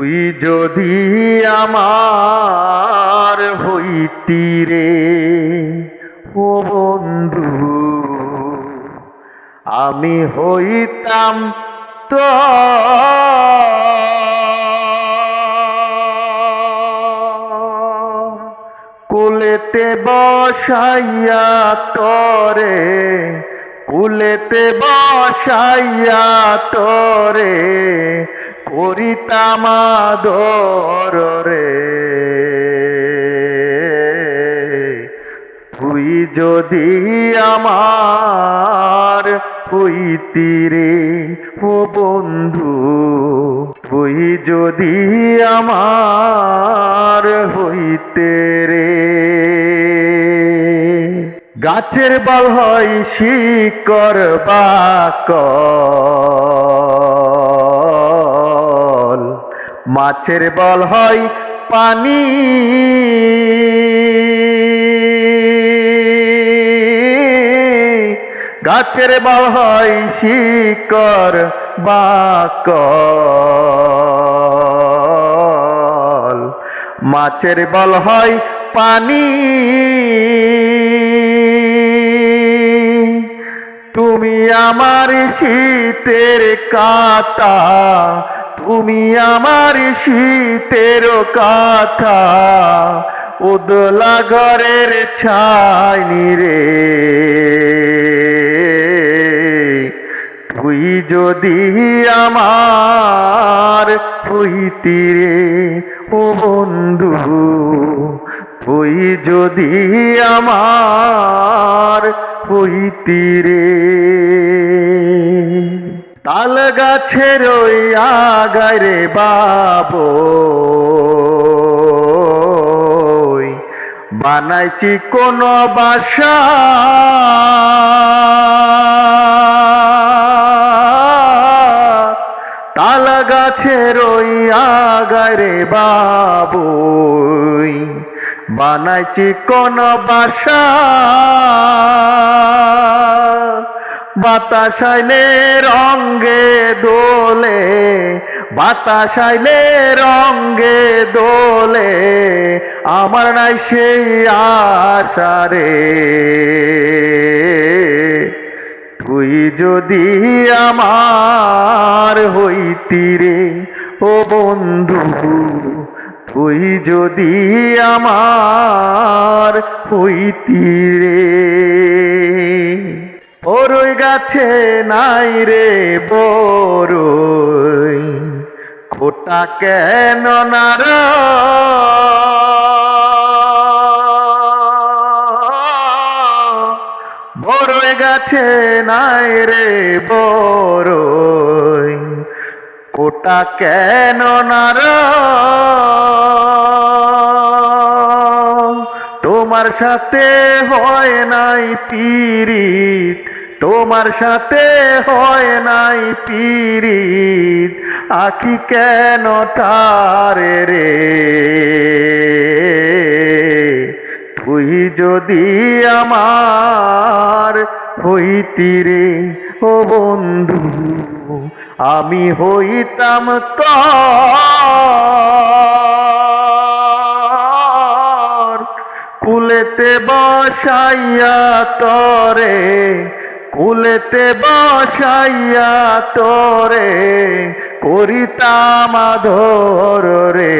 তুই যদি আমার হইতি রে, ও বন্ধু, আমি হইতাম তো কুলেতে বসাইয়া তরে, কুলেতে বসাইয়া তরে করিতাম আদর রে। তুই যদি আমার হইতি রে, ও বন্ধু, তুই যদি আমার হইতে রে। গাছের বল হয় শিকর বাকল মাছের বল হয় পানি। গাছের বল হয় শিকর বাকল। মাছের বল হয় পানি। তুমি আমার শীতের কাটা তুমি আমার শীতের কাটা উদলা ঘরের ছাইনি রে। তুই যদি আমার হইতি রে, ও বন্ধু, তুই যদি আমার হইতি রে। তাল গাছের ওই আগারে বাবু। বানাইছি কোন বাসা। তাল গাছের ওই আগারে বাবু। বানাইছি কোন বাসা। বাতাসাইলে রঙ্গে দোলে, বাতাসাইলে রঙ্গে দোলে, আমার নাই সেই আশা রে। তুই যদি আমার হইতি রে, ও বন্ধু, তুই যদি আমার হইতি রে। বরই গাছে নাই রে বরই, খোটা কেন নার? বরই গাছে নাই রে বরই কোটা কেন নার? তোমার সাথে হয় নাই পিরিত তোমার সাথে হয় নাই পিরিত আখি কেন তারে রে? তুই যদি আমার হইতি রে, ও বন্ধু, আমি হইতাম তোর। কুলেতে বসাইয়া তরে কুলেতে বসাইয়া তরে, করিতাম আধর রে।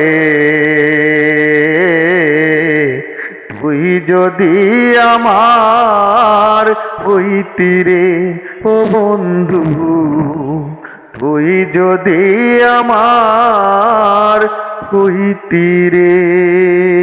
তুই যদি আমার হইতি রে, ও বন্ধু, তুই যদি আমার হইতি রে।